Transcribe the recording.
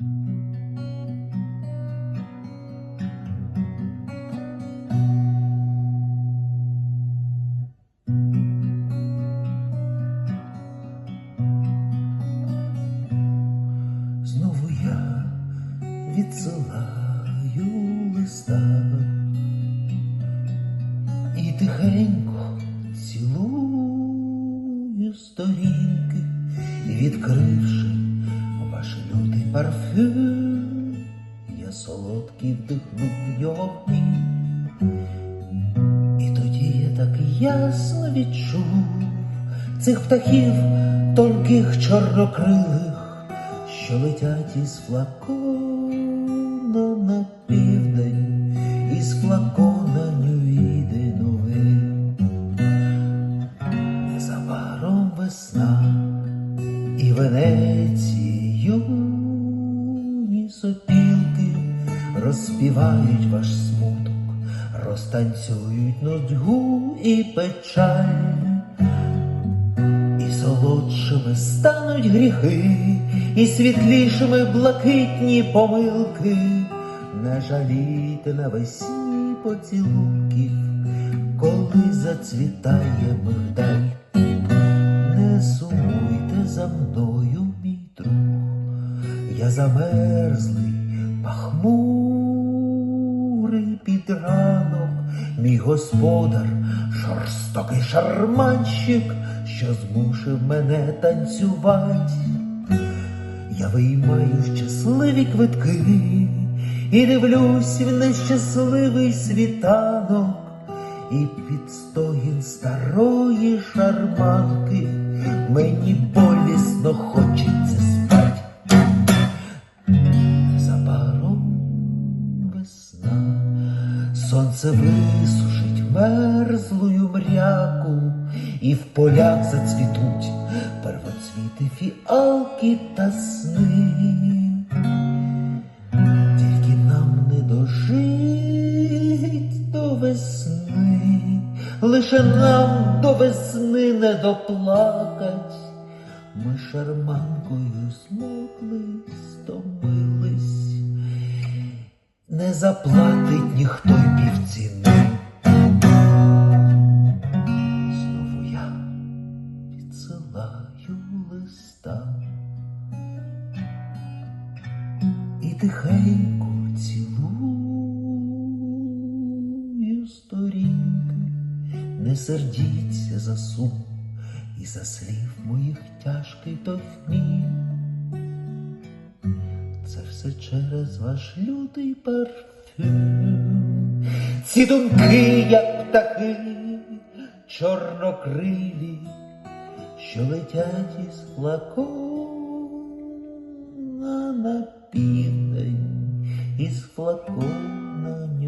Знову я відсилаю листа. І тихенько цілую сторінки, відкривши парфюм, я солодкий вдихнув його. І тоді я так ясно відчув цих птахів тонких чорнокрилих, що летять із флакона на південь, із флакона нюїди новин. Незабаром весна і Венецію сопілки розспівають ваш смуток, розтанцюють нудьгу і печаль. І солодшими стануть гріхи, і світлішими блакитні помилки. Не жалійте навесні поцілунків, коли зацвітає мигдаль. Не сумуйте за мною, я замерзлий, пахмурий під ранок, мій господар, жорстокий шарманщик, що змушив мене танцювати. Я виймаю щасливі квитки і дивлюсь в нещасливий світанок, і під стогін старої шарманки мені болісно хочеться сонце висушить мерзлою мряку, і в полях зацвітуть первоцвіти фіалки та сни. Тільки нам не дожить до весни, лише нам до весни не доплакать. Ми шарманкою змокли, стомились, не заплатить ніхто тихенько цілую сторінки, не сердіться за сум і за слів моїх тяжкий тофмі. Це все через ваш лютий парфюм. Ці думки, як птахи, чорнокрилі, що летять із флакона на південь, із флакона нюрі.